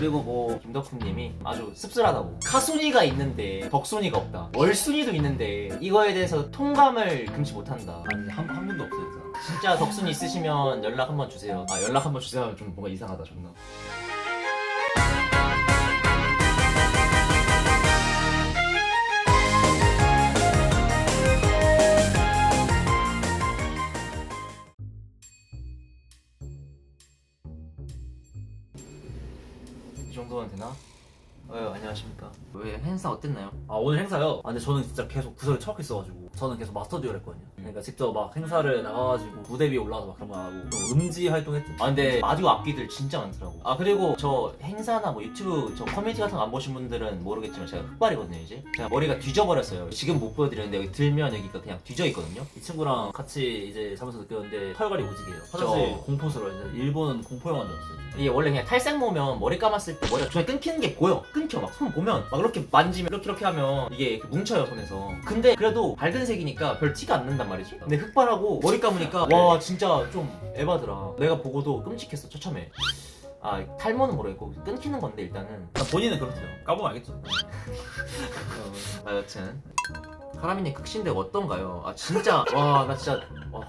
그리고 뭐 김덕훈님이 아주 씁쓸하다고. 카순이가 있는데 덕순이가 없다. 월순이도 있는데 이거에 대해서 통감을 금치 못한다. 아니 한, 한 분도 없어요 진짜. 진짜 덕순이 있으시면 연락 한번 주세요. 아 연락 한번 주세요. 하면 좀 뭔가 이상하다 존나 정도면 되나? 어, 안녕하십니까. 왜 행사 어땠나요? 아 오늘 행사요? 아 근데 저는 진짜 계속 구석에 처박혀 있어가지고 저는 계속 마스터 듀얼 했거든요 그러니까 직접 막 행사를 나가가지고 무대 위에 올라가서 막 그런 거 하고 또 음지 활동했죠 아 근데 마디오 악기들 진짜 많더라고. 아 그리고 저 행사나 뭐 유튜브 저 커뮤니티 같은 거 안 보신 분들은 모르겠지만 제가 흑발이거든요 이제. 제가 머리가 뒤져버렸어요. 지금 못 보여드리는데 여기 들면 여기가 그냥 뒤져 있거든요. 이 친구랑 같이 이제 자면서 느꼈는데 털갈이 오지게요 화장실 저- 공포스러워 이제 일본은 공포 영화인 줄 알았어요 이게 원래 그냥 탈색 모면 머리 감았을 때 머리가 중에 끊기는 게 보여. 끊겨 막 손 보면 막 이렇게 만지면 이렇게 이렇게 하면 이게 이렇게 뭉쳐요 손에서. 근데 그래도 밝은 색이니까 별 티가 안 난단 말이지. 근데 흑발하고 머리 감으니까 와 진짜 좀 에바더라. 내가 보고도 끔찍했어 처참해. 아 탈모는 모르겠고 끊기는 건데 일단은 아, 본인은 그렇대요 까보면 알겠죠 어, 아 여튼 하라미님 극신대가 어떤가요? 아 진짜 와 나 진짜 와,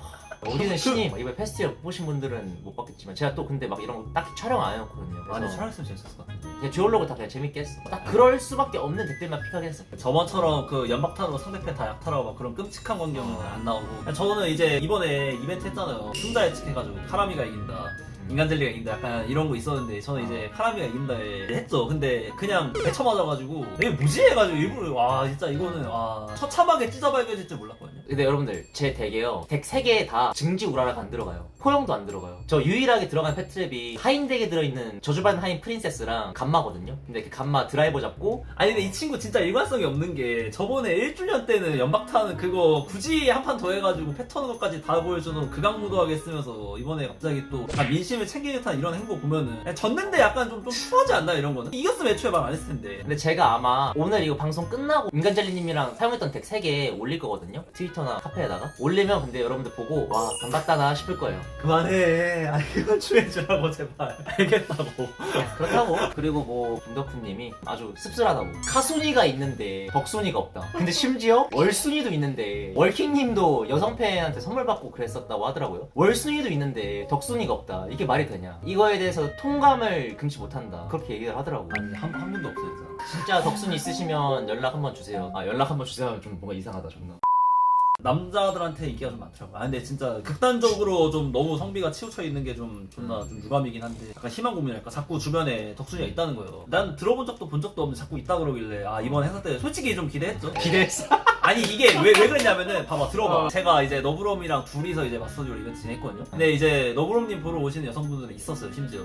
어디는 신이 이번 페스티벌 보신 분들은 못 봤겠지만 제가 또 근데 막 이런 거 딱히 촬영 안 해놓거든요. 아니 그래서 촬영했으면 재밌었을 것 같은데 그냥 듀얼로그 다 그냥 재밌게 했어. 딱 그럴 수밖에 없는 댓글만 픽하게 했어. 저번처럼 그 연막탄으로 상대편 다 약탈하고 막 그런 끔찍한 광경은 안 나오고. 저는 이제 이번에 이벤트 했잖아요. 승자 예측해가지고 카라미가 이긴다 인간젤리가 이긴다 약간 이런 거 있었는데 저는 이제 카라미가 이긴다 했죠. 근데 그냥 배쳐 맞아가지고 이게 뭐지 해가지고 일부러 와 진짜 이거는 와 처참하게 찢어발견질 줄 몰랐거든요 근데 여러분들 제 덱에요. 덱 3개 다 증지 우라라가 안 들어가요. 포용도 안 들어가요. 저 유일하게 들어간 패트랩이 하인 덱에 들어있는 저주반 하인 프린세스랑 감마거든요. 근데 그 감마 드라이버 잡고 아니 근데 이 친구 진짜 일관성이 없는 게 저번에 1주년 때는 연막탄 그거 굳이 한 판 더 해가지고 패턴 것까지 다 보여주는 극악무도하게 쓰면서 이번에 갑자기 또 약간 민심을 챙기는 듯한 이런 행보 보면은 졌는데 약간 좀, 좀 추하지 않나 이런 거는? 이겼으면 애초에 말 안 했을 텐데. 근데 제가 아마 오늘 이거 방송 끝나고 인간젤리님이랑 사용했던 덱 3개 올릴 거거든요. 트위터 나 카페에다가 올리면 근데 여러분들 보고 와 반갑다나 싶을 거예요. 그만해. 아 이건 추해주라고 제발. 알겠다고. 그렇다고. 그리고 뭐 김덕훈님이 아주 씁쓸하다고. 카순이가 있는데 덕순이가 없다. 근데 심지어 월순이도 있는데 월킹님도 여성 팬한테 선물 받고 그랬었다고 하더라고요. 월순이도 있는데 덕순이가 없다. 이게 말이 되냐? 이거에 대해서 통감을 금치 못한다. 그렇게 얘기를 하더라고. 아니 한, 한 분도 없어요 진짜. 진짜 덕순이 있으시면 연락 한번 주세요. 아 연락 한번 주세요. 하면 좀 뭔가 이상하다 존나 남자들한테 인기가 좀 많더라고요. 아, 근데 진짜 극단적으로 좀 너무 성비가 치우쳐 있는 게 좀 존나 좀 유감이긴 한데 약간 희망 고민할까? 자꾸 주변에 덕순이가 있다는 거예요. 난 들어본 적도 본 적도 없는데 자꾸 있다 그러길래 아 이번 행사 때 솔직히 좀 기대했죠. 기대했어 아니 이게 왜, 왜 그랬냐면은 봐봐 들어봐. 어. 제가 이제 너브롬이랑 둘이서 이제 마스터듀얼 이벤트 진행했거든요. 근데 이제 너브롬님 보러 오시는 여성분들은 있었어요 심지어.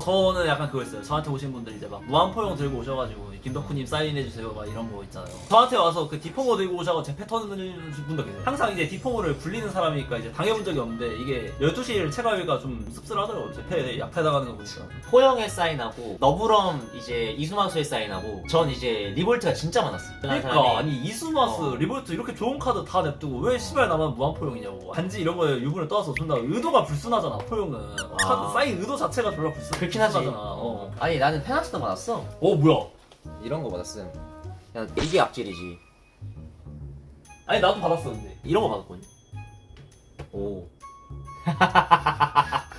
저는 약간 그거였어요. 저한테 오신 분들 이제 막 무한포용 들고 오셔가지고 김덕후님 사인해주세요 막 이런 거 있잖아요. 저한테 와서 그 디포모 들고 오셔서 제 패턴을 준 분도 계세요. 항상 이제 디포모를 굴리는 사람이니까 이제 당해본 적이 없는데 이게 12시를 체가위가 좀 씁쓸하더라고요 제 패에 약탈당하는 거 보니까. 포영에 사인하고 너브럼 이제 이수마수에 사인하고 전 이제 리볼트가 진짜 많았어요. 그러니까. 아니 이수마스 어. 리볼트 이렇게 좋은 카드 다 냅두고 왜 시발 나만 무한 포용이냐고. 단지 이런 거에 유분을 떠서 존나 의도가 불순하잖아 포용은. 카드 사인 의도 자체가 졸라 불순, 그렇긴 하지. 불순하잖아. 어. 아니 나는 페나스도 받았어. 어 뭐야? 이런 거 받았음. 야 이게 악질이지. 아니 나도 받았어 근데. 이런 거 받았거든요 오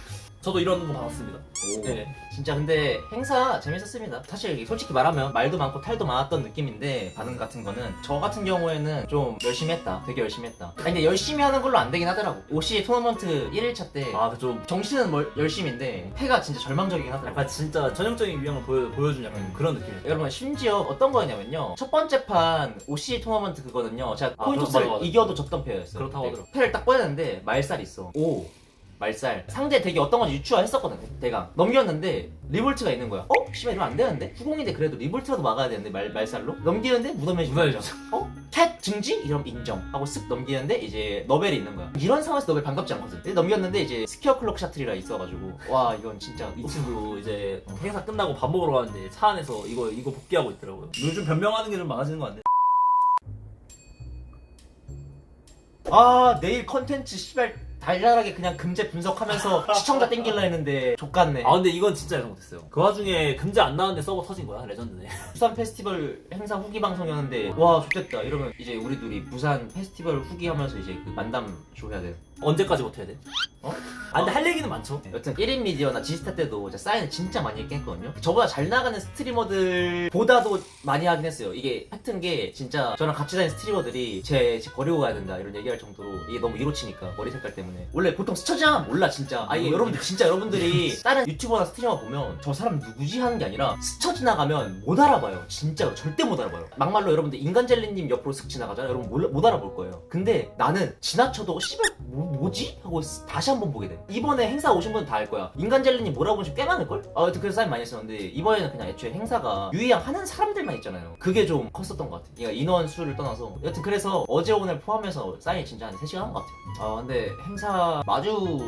저도 이런 거 받았습니다 오. 네. 진짜 근데 행사 재밌었습니다. 사실 솔직히 말하면 말도 많고 탈도 많았던 느낌인데 반응 같은 거는 저 같은 경우에는 좀 열심히 했다. 되게 열심히 했다. 아니 근데 열심히 하는 걸로 안 되긴 하더라고. OC 토너먼트 1일차 때 아, 좀 정신은 멀- 열심인데 패가 진짜 절망적이긴 하더라고. 약간 진짜 전형적인 유형을 보여, 보여준 약간 음. 그런 느낌 여러분 심지어 어떤 거였냐면요 첫 번째 판 OC 토너먼트 그거는요 제가 아, 코인 토스를. 맞아, 맞아. 이겨도 졌던 패였어요 그렇다고 네. 하더라고. 패를 딱 꺼냈는데 말살 있어 오 말살. 상대 덱이 어떤 건지 유추화했었거든 대강. 넘겼는데 리볼트가 있는 거야. 어? 씨발 이러면 안 되는데? 후공인데 그래도 리볼트라도 막아야 되는데 말, 말살로? 넘기는데 무덤에 무덤에 어? 캣 증지? 이러면 인정. 하고 쓱 넘기는데 이제 너벨이 있는 거야. 이런 상황에서 너벨 반갑지 않거든. 근데 넘겼는데 이제 스퀘어 클럭 샤틀이라 있어가지고. 와 이건 진짜 이 친구 이제 행사 끝나고 밥 먹으러 가는데 차 안에서 이거 이거 복귀하고 있더라고요. 요즘 변명하는 게 좀 많아지는 거 같네. 아 내일 컨텐츠 씨발 달달하게 그냥 금제 분석하면서 시청자 땡길라 했는데 족같네. 아 근데 이건 진짜 예상 못했어요. 그 와중에 금제 안 나왔는데 서버 터진 거야 레전드네. 부산 페스티벌 행사 후기 방송이었는데 와 좋겠다 이러면 이제 우리 둘이 부산 페스티벌 후기 하면서 이제 그 만담 쇼 해야 돼. 언제까지 버텨야 돼? 어? 아 근데 할 얘기는 많죠. 여튼 1인 미디어나 지스타 때도 사인을 진짜 많이 했긴 했거든요. 저보다 잘 나가는 스트리머들보다도 많이 하긴 했어요. 이게 팩트인 게 진짜 저랑 같이 다니는 스트리머들이 제 집 버리고 가야 된다 이런 얘기할 정도로 이게 너무 이로치니까 머리 색깔 때문에 원래 보통 스쳐지면 몰라 진짜. 아 이게 여러분들 진짜 여러분들이 다른 유튜버나 스트리머 보면 저 사람 누구지 하는 게 아니라 스쳐 지나가면 못 알아봐요. 진짜 절대 못 알아봐요. 막말로 여러분들 인간젤리님 옆으로 슥 지나가잖아요. 여러분 몰라- 못 알아볼 거예요. 근데 나는 지나쳐도 씨발 뭐, 뭐지? 하고 스- 다시 한번 보게 돼. 이번에 행사 오신 분다알 거야. 인간 젤리님 뭐라고 보면 꽤 많을걸? 아, 여튼 그래서 사인 많이 했었는데 이번에는 그냥 애초에 행사가 유의양 하는 사람들만 있잖아요. 그게 좀 컸었던 것 같아. 그러니까 인원 수를 떠나서. 여튼 그래서 어제 오늘 포함해서 사인 진짜 한 3시간 한 것 같아요. 아, 근데 행사 마주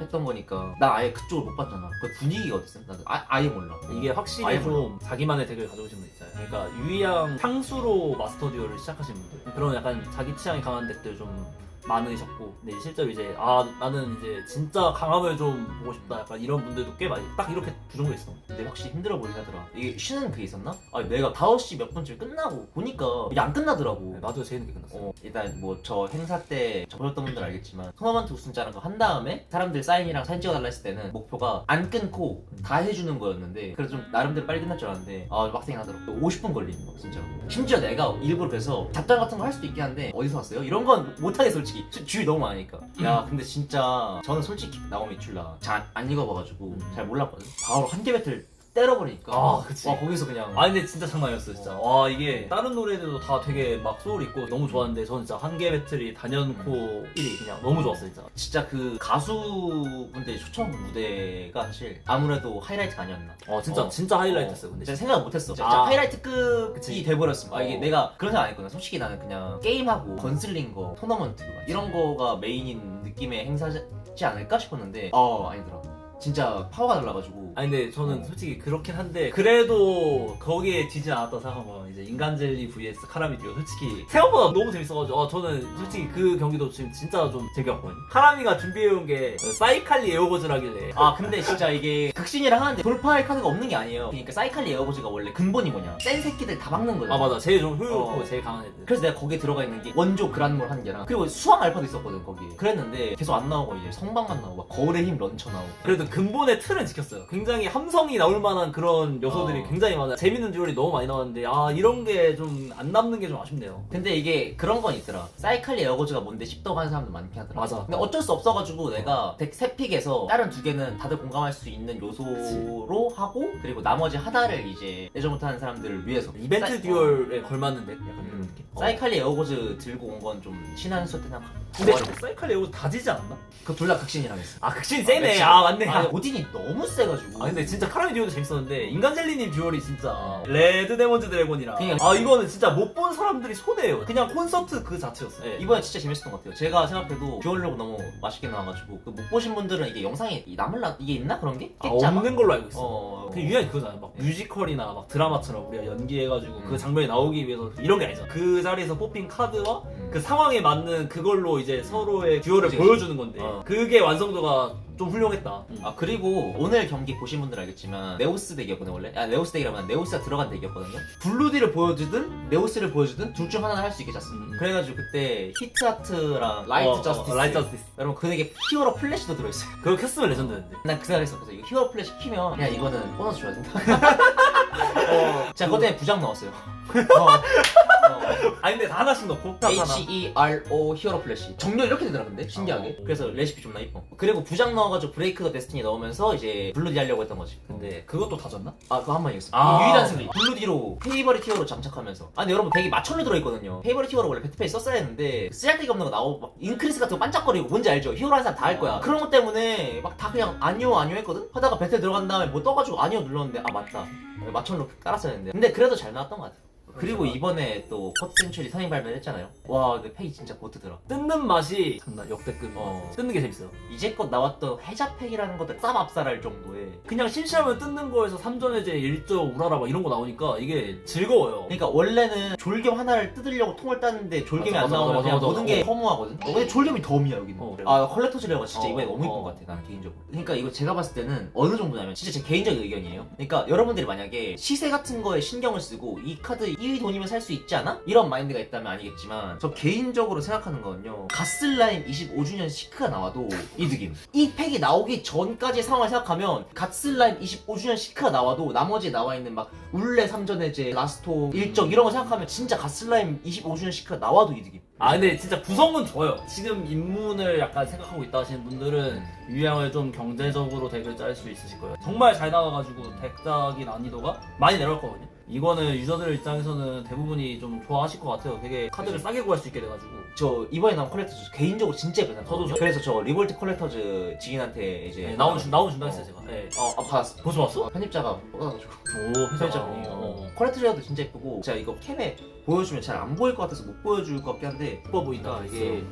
했던 거니까 나 아예 그쪽을 못 봤잖아. 그 분위기가 어땠어? 나도 아, 아예 몰라. 이게 확실히 아예 좀 자기만의 덱을 가져오신 분 있잖아요. 그러니까 유이양 향수로 마스터 듀얼을 시작하신 분들 그런 약간 자기 취향이 강한 덱들 좀 많으셨고 근데 실제로 이제 아 나는 이제 진짜 강함을 좀 보고 싶다 약간 이런 분들도 꽤 많이 딱 이렇게 두 정도 있어. 근데 확실히 힘들어 보이긴 하더라. 이게 쉬는 그게 있었나? 아 내가 5시 몇 분쯤 끝나고 보니까 이게 안 끝나더라고. 네, 나도 제일 늦게 끝났어. 어, 일단 뭐 저 행사 때 보셨던 분들 알겠지만 토너먼트 우승자라는 거한 다음에 사람들 사인이랑 사진 찍어달라 했을 때는 목표가 안 끊고 다 해주는 거였는데 그래서 좀 나름대로 빨리 끝날 줄 알았는데 아 빡세긴 하더라고 50분 걸리는 거 진짜 심지어 내가 일부러 그래서 답장 같은 거 할 수도 있긴 한데 어디서 왔어요? 이런 건 못하게 솔직히 주- 주위 너무 많으니까. 야 근데 진짜 저는 솔직히 나오미 출라 잘 안 읽어봐가지고 음. 잘 몰랐거든. 바로 한 개 배틀 때려버리니까 아, 그치. 와 거기서 그냥 아 근데 진짜 장난 아니었어 진짜 와 이게 다른 노래들도 다 되게 막 소울 있고 너무 좋았는데 저는 진짜 한계 배틀이 단연코 1위 그냥 너무 좋았어 진짜 진짜 그 가수분들이 초청 무대가 사실 아무래도 하이라이트가 아니었나. 어 진짜 어. 진짜 하이라이트였어요 근데 진짜 생각 못했어. 진짜 아. 하이라이트급이 그치. 돼버렸어. 아 이게 어. 내가 그런 생각 안 했거든. 솔직히 나는 그냥 게임하고 건슬링 거, 토너먼트 막 이런 거가 메인인 느낌의 행사지 않을까 싶었는데 어 아니더라. 진짜 파워가 달라가지고. 아니 근데 저는 어. 솔직히 그렇긴 한데 그래도 거기에 지진 않았다 생각하면 이제 인간젤리 vs 카라미디오 솔직히 생각보다 너무 재밌어가지고 어, 저는 솔직히 그 경기도 지금 진짜 좀 즐겼거든요 카라미가 준비해온 게 사이칼리 에어고즈라길래 아 근데 진짜 이게 극신이랑 하는데 돌파할 카드가 없는 게 아니에요. 그러니까 사이칼리 에어보즈가 원래 근본이 뭐냐? 센 새끼들 다 막는 거잖아. 아 맞아 제일 좀 효율적이고 어. 제일 강한 애들 그래서 내가 거기에 들어가 있는 게 원조 그란몰 한 개랑 그리고 수왕 알파도 있었거든 거기에 그랬는데 계속 안 나오고 이제 성방만 나오고 막 거울의 힘 런처 나오고 그래도 근본의 틀은 지켰어요. 굉장히 함성이 나올 만한 그런 요소들이 어. 굉장히 많아요. 재밌는 듀얼이 너무 많이 나왔는데 아 이런 게 좀 안 남는 게 좀 아쉽네요. 근데 이게 그런 건 있더라 사이칼리 에어고즈가 뭔데 싶다고 하는 사람도 많긴 하더라 맞아. 근데 어쩔 수 없어가지고 내가 덱 3픽에서 다른 두 개는 다들 공감할 수 있는 요소로 하고 그리고 나머지 하나를 이제 예전부터 하는 사람들을 위해서 이벤트 사이- 듀얼에 걸맞는데 약간 음. 그런 느낌. 어. 사이칼리 에어고즈 들고 온 건좀 친한 수한테 생각 근데 사이칼리 에어고즈 다 지지 않았나? 그둘 다 극신이랑 했어 아 극신 아, 세네. 그치. 아 맞네. 아니 오딘이 너무 세가지고 아 근데 진짜 카라미 듀오도 재밌었는데 인간젤리님 듀얼이 진짜 레드 데몬즈 드래곤이랑 그냥- 아 이거는 진짜 못 본 사람들이 손해예요 그냥 콘서트 그 자체였어요 예. 이번에 진짜 재밌었던 것 같아요. 제가 생각해도 듀얼로그 너무 맛있게 나와가지고 그 못 보신 분들은 이게 영상에 이 남을라 이게 있나 그런 게? 아? 없는 걸로 알고 있어 어. 그 유행이 그거잖아요 막 뮤지컬이나 막 드라마처럼 우리가 연기해가지고 음. 그 장면이 나오기 위해서 이런 게 아니잖아 그 자리에서 뽑힌 카드와 음. 그 상황에 맞는 그걸로 이제 서로의 듀얼을 그치, 그치. 보여주는 건데 어. 그게 완성도가 좀 훌륭했다. 음. 아 그리고 오늘 경기 보신 분들 알겠지만 네오스 덱이었거든요 원래? 아 네오스 덱이라면 네오스가 들어간 덱이었거든요. 블루디를 보여주든 네오스를 보여주든 둘 중 하나는 할 수 있게 짰어 음. 그래가지고 그때 히트하트랑 라이트 어, 어, 저스티스. 라이트 저스티스. 여러분 그 덱에 히어로 플래시도 들어있어요. 그거 켰으면 레전드였는데. 난 그 생각했었거든. 이거 히어로 플래시 키면 그냥 이거는 보너스 줘야 된다. 제가 그것 때문에 부장 넣었어요. 어. 어. 아니 근데 다 하나씩 넣고 H-E-R-O 히어로 플래시. 정렬 이렇게 되더라 근데? 신기하게. 어. 그래서 레시피 존나 이뻐. 그리고 부장 넣어가지고 브레이크 더 데스티니 넣으면서 이제 블루디 하려고 했던 거지. 근데 그것도 다 졌나? 아 그거 한번 이겼어. 아. 유일한 승리. 블루디로 페이버릿 히어로 장착하면서. 아 근데 여러분 되게 맞춰져 들어있거든요. 페이버릿 히어로 원래 배트페이 썼어야 했는데 쓰잘데기 없는 거 나오고 막 인크리스 같은 거 반짝거리고 뭔지 알죠? 히어로 한 사람 다 할 거야. 아. 그런 것 때문에 막 다 그냥 아니오 아니오 했거든? 하다가 배틀 들어간 다음에 뭐 떠가지고 아니오 눌렀는데 아 맞다. 맞춰놓고 깔았어야 했는데. 근데 그래도 잘 나왔던 것 같아 그리고 이번에 또 포트 센츄리 선행 발매했잖아요. 와, 근데 팩이 진짜 고트더라. 뜯는 맛이 장난 역대급. 어. 뜯는 게 재밌어요. 이제껏 나왔던 해자팩이라는 것들 쌉 압살할 정도의. 그냥 심심하면 뜯는 거에서 3전 해제 1조 우라라 막 이런 거 나오니까 이게 즐거워요. 그러니까 원래는 졸겸 하나를 뜯으려고 통을 땄는데 졸겸이 맞아, 안 맞아, 나오면 맞아, 그냥 맞아. 모든 게 어. 허무하거든. 어, 근데 졸겸이 덤이야 여기는. 어. 아 컬렉터즈레어가 진짜 어, 이번에 너무 이쁜 어. 것 같아 난 개인적으로. 그러니까 이거 제가 봤을 때는 어느 정도냐면 진짜 제 개인적인 의견이에요. 그러니까 여러분들이 만약에 시세 같은 거에 신경을 쓰고 이 카드 이 돈이면 살 수 있지 않아? 이런 마인드가 있다면 아니겠지만 저 개인적으로 생각하는 거는요. 가슬라임 25주년 시크가 나와도 이득임. 이 팩이 나오기 전까지 상황을 생각하면 가슬라임 25주년 시크가 나와도 나머지 나와 있는 막 울레 3전 해제, 라스토 일정 이런 거 생각하면 진짜 가슬라임 25주년 시크가 나와도 이득임. 아 근데 진짜 구성은 좋아요. 지금 입문을 약간 생각하고 있다 하시는 분들은 유양을 좀 경제적으로 덱을 짤 수 있으실 거예요. 정말 잘 나와가지고 덱 짜기 난이도가 많이 내려갈 거거든요. 이거는 유저들 입장에서는 대부분이 좀 좋아하실 것 같아요. 되게 카드를 싸게 구할 수 있게 돼가지고. 저 이번에 나온 컬렉터즈 개인적으로 진짜 예쁘다. 저도 저- 그래서 저 리볼트 컬렉터즈 지인한테 이제 네, 나오면 준 나오면 준다 했어요 제가. 네. 어, 아, 받았어. 벌써 왔어? 어, 편집자가 뽑아가지고 오 편집자분이 어. 컬렉터즈도 진짜 예쁘고 제가 이거 캠에 보여주면 잘 안 보일 것 같아서 못 보여줄 것 같긴 한데 예뻐 보인다. 그러니까 이게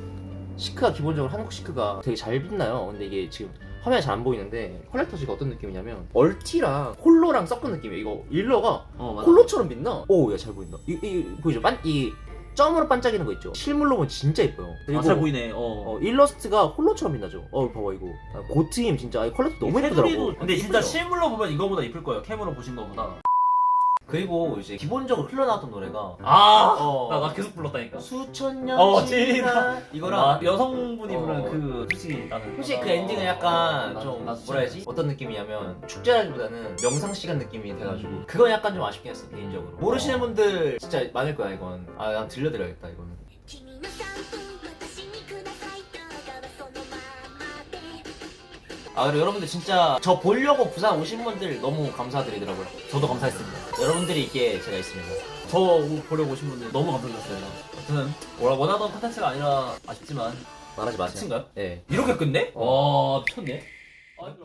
시크가 기본적으로 한국 시크가 되게 잘 빛나요. 근데 이게 지금 화면에 잘 안 보이는데 컬렉터즈가 어떤 느낌이냐면 얼티랑 홀로랑 섞은 느낌이에요. 이거 일러가 어 맞아. 홀로처럼 빛나. 오, 야 잘 보인다. 이, 이 보이죠? 반, 이 점으로 반짝이는 거 있죠? 실물로 보면 진짜 예뻐요. 아, 잘 보이네. 어. 어, 일러스트가 홀로처럼 빛나죠? 어, 봐봐, 이거. 아, 고트임 진짜. 이 컬렉터 너무 예쁘더라고. 근데 진짜 예쁘죠? 실물로 보면 이거보다 이쁠 거예요. 캠으로 보신 거보다. 그리고 이제 기본적으로 흘러나왔던 노래가 아, 어, 나, 나 계속 불렀다니까. 수천 년 어, 지나 이거랑 아, 여성분이 어. 부른 그 솔직히 나는 솔직히 그 엔딩은 약간 나- 좀 나 뭐라 해야지? 어떤 느낌이냐면 축제라기보다는 명상 시간 느낌이 돼가지고 그건 약간 좀 아쉽긴 했어 개인적으로 모르시는 분들 진짜 많을 거야 이건 아 난 들려드려야겠다 이거는 君の散歩 아 그리고 여러분들 진짜 저 보려고 부산 오신 분들 너무 감사드리더라고요 저도 감사했습니다. 여러분들이 있기에 제가 있습니다 저 보려고 오신 분들 너무 감사드렸어요. 아무튼 뭐라 원하던 컨텐츠가 아니라 아쉽지만 말하지 마세요 끝인가요? 네 이렇게 끝내? 와 미쳤네. 아,